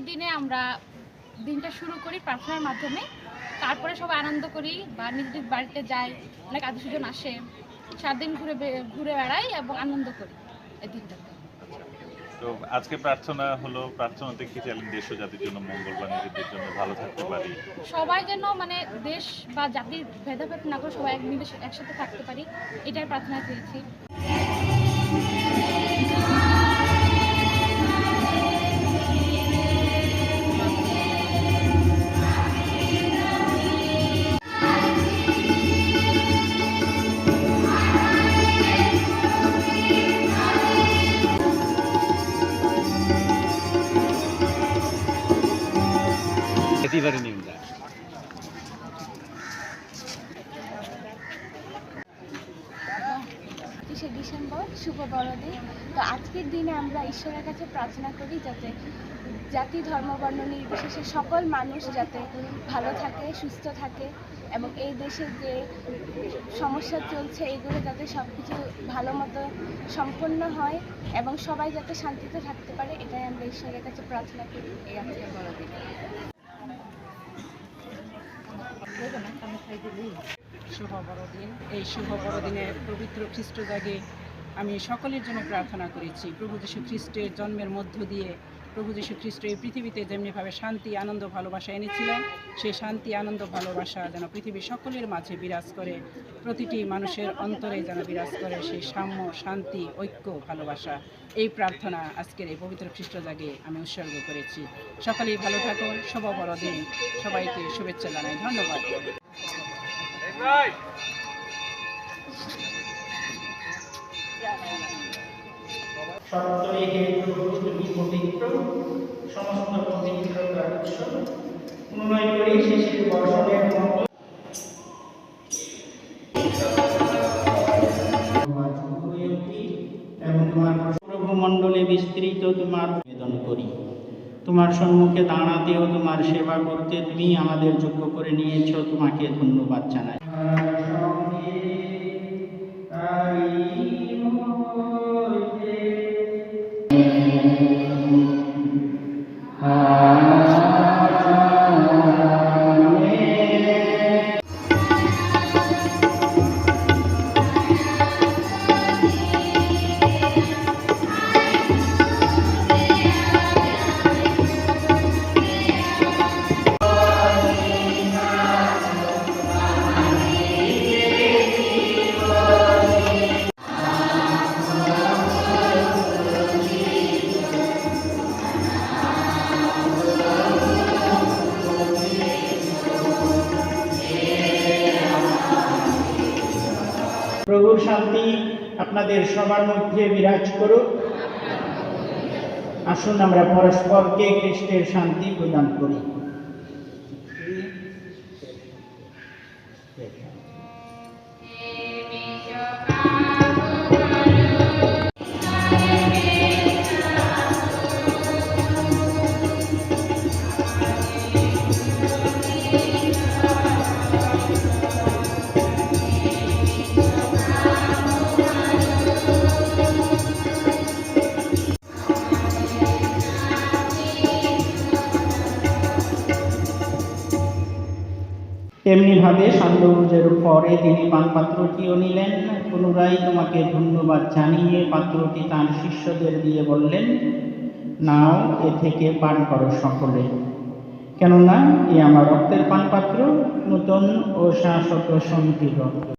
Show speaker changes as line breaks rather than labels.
আজকের দিনে আমরা দিনটা শুরু করি প্রার্থনার মাধ্যমে। তারপরে সবাই আনন্দ করি বা নিজ নিজ বাড়িতে যাই অনেক আত্মীয়স্বজন আসে সাত দিন ঘুরে ঘুরে বেড়াই এবং আনন্দ করি এই দিনটাতে।
তো আজকে প্রার্থনা হলো প্রার্থনাতে কি চাইলেন দেশ ও জাতির জন্য মঙ্গল বা নিজেদের জন্য ভালো থাকতে পারি?
সবাই যেন মানে দেশ বা জাতির ভেদাভেদ না করে সবাই এক মিলে একসাথে থাকতে পারি এটাই প্রার্থনা চেয়েছি।
একেবারে নিন্দা
পঁচিশে ডিসেম্বর, শুভ বড়দিন। তো আজকের দিনে আমরা ঈশ্বরের কাছে প্রার্থনা করি যাতে জাতি, ধর্ম, বর্ণ নির্বিশেষে সকল মানুষ যাতে ভালো থাকে, সুস্থ থাকে এবং এই দেশে যে সমস্যা চলছে, এগুলো যাতে সব কিছু ভালো মতো সম্পন্ন হয় এবং সবাই যাতে শান্তিতে থাকতে পারে, এটাই আমরা ঈশ্বরের কাছে প্রার্থনা করি এই আজকের বড়দিন।
শুভ বড়দিন এই শুভ বড়দিনে পবিত্র খ্রিস্ট জাগে আমি সকলের জন্য প্রার্থনা করেছি, প্রভু যীশু খ্রিস্টের জন্মের মধ্য দিয়ে প্রভু যীশু খ্রিস্ট এই পৃথিবীতে যেমনিভাবে শান্তি, আনন্দ, ভালোবাসা এনেছিলেন, সেই শান্তি, আনন্দ, ভালোবাসা যেন পৃথিবীর সকলের মাঝে বিরাজ করে, প্রতিটি মানুষের অন্তরে যেন বিরাজ করে সেই সাম্য, শান্তি, ঐক্য, ভালোবাসা। এই প্রার্থনা আজকের এই পবিত্র খ্রিস্ট জাগে আমি উৎসর্গ করেছি। সকলেই ভালো থাকুন, শুভ বড়দিন। সবাইকে শুভেচ্ছা জানাই। ধন্যবাদ।
পবিত্র? সমস্ত উৎস অনুনয় করি শেষের বর্ষণের মতো এবং তোমার বিস্তৃত তোমার নিবেদন করি। তোমার সম্মুখে দাঁড়াতেও তোমার সেবা করতে তুমি আমাদের যোগ্য করে নিয়েছো তোমাকে ধন্যবাদ জানাই। প্রভুর শান্তি আপনাদের সবার মধ্যে বিরাজ করুক। আসুন আমরা পরস্পরকে খ্রিস্টের শান্তি প্রদান করি। তেমনিভাবে সান্ধ্যভোজের পরে তিনি পানপাত্রটিও নিলেন। পুনরায় তোমাকে ধন্যবাদ জানিয়ে পাত্রটি তার শিষ্যদের দিয়ে বললেন, নাও, এ থেকে পান করো সকলে। কেননা, এ আমার রক্তের পান পাত্র নূতন ও শাশ্বত রক্ত